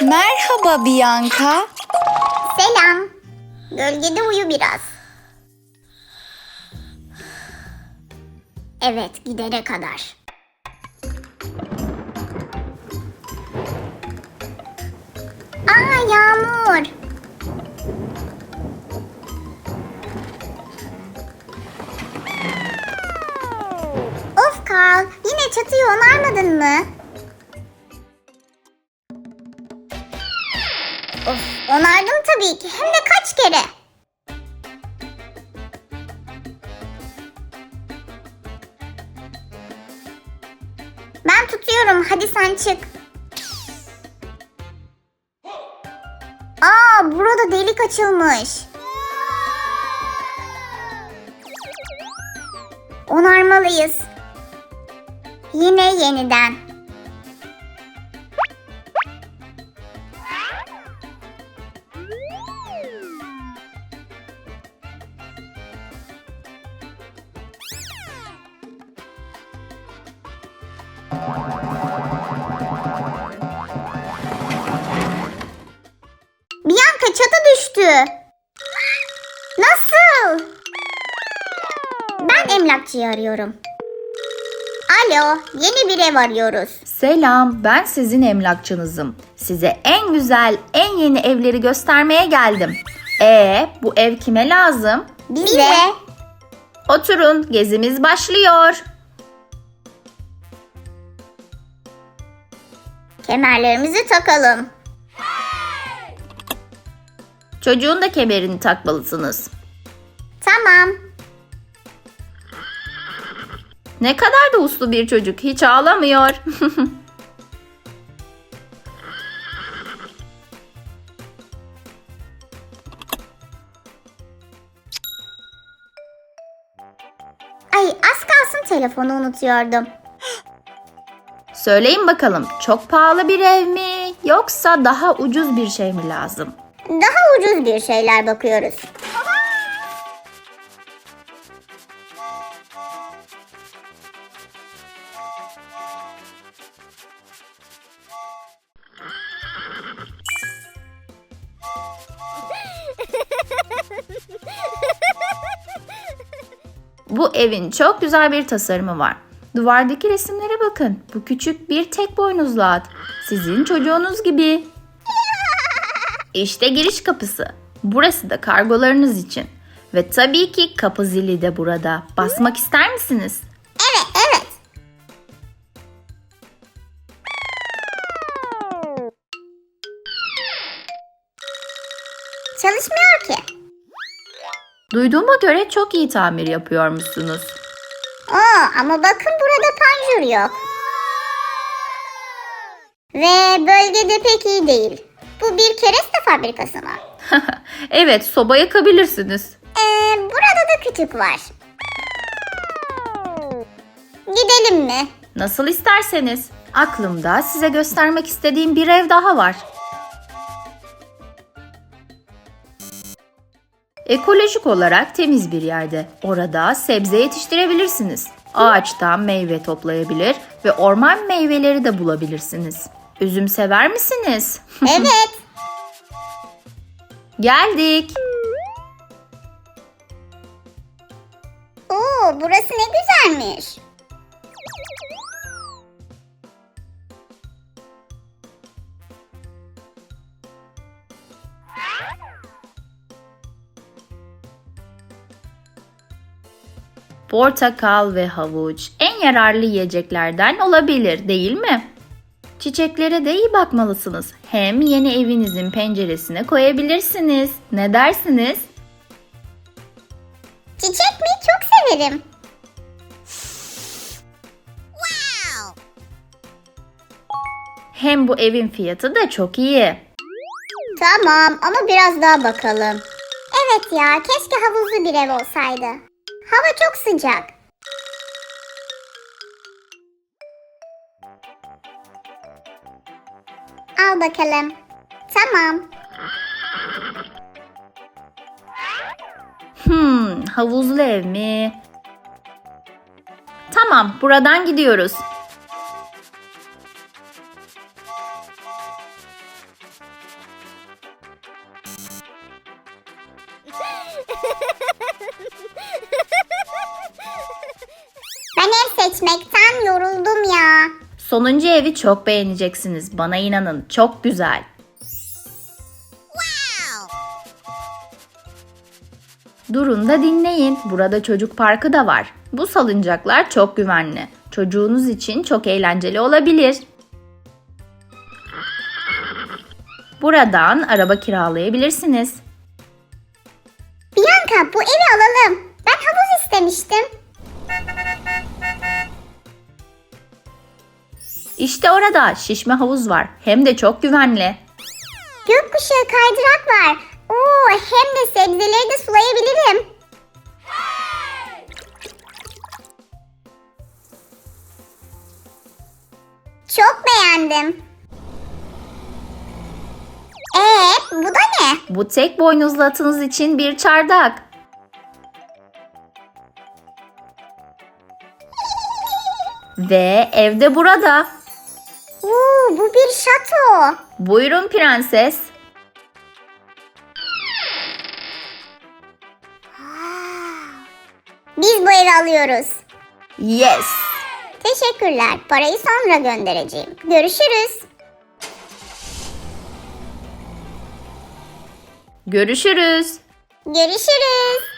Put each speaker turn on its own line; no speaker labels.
Merhaba Bianca.
Selam. Gölgede uyu biraz. Evet, gidene kadar. Aa, yağmur. Of Karl, yine çatıyı onarmadın mı? Tabii ki. Hem de kaç kere. Ben tutuyorum. Hadi sen çık. Aa, burada delik açılmış. Onarmalıyız. Yine yeniden. Bianca çatı düştü. Nasıl? Ben emlakçıyı arıyorum. Alo, yeni bir ev arıyoruz.
Selam, ben sizin emlakçınızım. Size en güzel, en yeni evleri göstermeye geldim. E, bu ev kime lazım?
Bize.
Oturun, gezimiz başlıyor.
Kemerlerimizi takalım.
Çocuğun da kemerini takmalısınız.
Tamam.
Ne kadar da uslu bir çocuk, hiç ağlamıyor.
Ay az kalsın telefonu unutuyordum.
Söyleyin bakalım, çok pahalı bir ev mi, yoksa daha ucuz bir şey mi lazım?
Daha ucuz bir şeyler bakıyoruz.
Bu evin çok güzel bir tasarımı var. Duvardaki resimlere bakın. Bu küçük bir tek boynuzlu at. Sizin çocuğunuz gibi. İşte giriş kapısı. Burası da kargolarınız için. Ve tabii ki kapı zili de burada. Basmak ister misiniz?
Evet, evet. Çalışmıyor ki.
Duyduğuma göre çok iyi tamir yapıyormuşsunuz.
Aa, ama bakın burada panjur yok. Ve bölgede pek iyi değil. Bu bir kereste fabrikası mı?
evet, soba yakabilirsiniz.
Ee, burada da kütük var. Gidelim mi?
Nasıl isterseniz. Aklımda size göstermek istediğim bir ev daha var. Ekolojik olarak temiz bir yerde. Orada sebze yetiştirebilirsiniz. Ağaçtan meyve toplayabilir ve orman meyveleri de bulabilirsiniz. Üzüm sever misiniz?
Evet.
Geldik.
Oo, burası ne güzelmiş.
Portakal ve havuç en yararlı yiyeceklerden olabilir değil mi? Çiçeklere de iyi bakmalısınız. Hem yeni evinizin penceresine koyabilirsiniz. Ne dersiniz?
Çiçek mi? Çok severim.
Hem bu evin fiyatı da çok iyi.
Tamam ama biraz daha bakalım. Evet ya keşke havuzlu bir ev olsaydı. Hava çok sıcak. Al bakalım. Tamam.
Hmm, havuzlu ev mi? Tamam, buradan gidiyoruz.
Ben ev seçmekten yoruldum ya.
Sonuncu evi çok beğeneceksiniz. Bana inanın. Çok güzel. Durun da dinleyin. Burada çocuk parkı da var. Bu salıncaklar çok güvenli. Çocuğunuz için çok eğlenceli olabilir. Buradan araba kiralayabilirsiniz.
Bianca bu evi alalım. Ben havuz istemiştim.
İşte orada şişme havuz var. Hem de çok güvenli.
Gökkuşağı kaydırak var. Oo, hem de sebzeleri de sulayabilirim. Çok beğendim. Ee, bu da ne?
Bu tek boynuzlu atınız için bir çardak. Ve evde burada.
Oo, bu bir şato.
Buyurun prenses.
Biz bu evi alıyoruz.
Yes.
Teşekkürler. Parayı sonra göndereceğim. Görüşürüz.
Görüşürüz.
Görüşürüz.